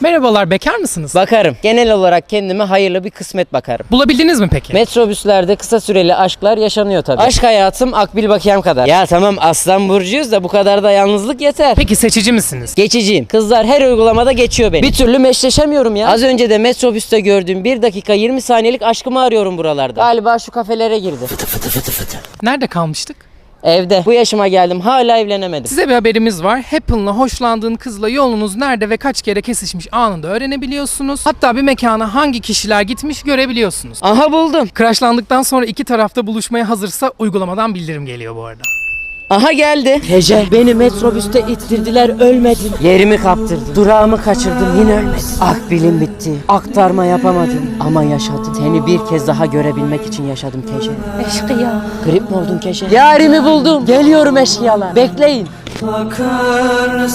Merhabalar, bekar mısınız? Bakarım. Genel olarak kendime hayırlı bir kısmet bakarım. Bulabildiniz mi peki? Metrobüslerde kısa süreli aşklar yaşanıyor tabii. Aşk hayatım Akbil Bakiyem kadar. Ya tamam aslan burcuyuz da bu kadar da yalnızlık yeter. Peki seçici misiniz? Geçiciyim. Kızlar her uygulamada geçiyor beni. Bir türlü meşleşemiyorum ya. Az önce de metrobüste gördüğüm 1 dakika 20 saniyelik aşkımı arıyorum buralarda. Galiba şu kafelere girdi. Nerede kalmıştık? Evde. Bu yaşıma geldim hala evlenemedim. Size bir haberimiz var. Happn'la hoşlandığın kızla yolunuz nerede ve kaç kere kesişmiş anında öğrenebiliyorsunuz. Hatta bir mekana hangi kişiler gitmiş görebiliyorsunuz. Aha buldum. Crushlandıktan sonra iki tarafta buluşmaya hazırsa uygulamadan bildirim geliyor bu arada. Aha geldi. Hece beni metrobüste ittirdiler ölmedim. Yerimi kaptırdı. Durağımı kaçırdım yine ölmedim. Akbilim bitti. Aktarma yapamadım ama yaşadım. Seni bir kez daha görebilmek için yaşadım Keşe. Eşkıya. Grip mi oldun Keşe? Yarimi buldum. Geliyorum eşkıyalar. Bekleyin. Bakar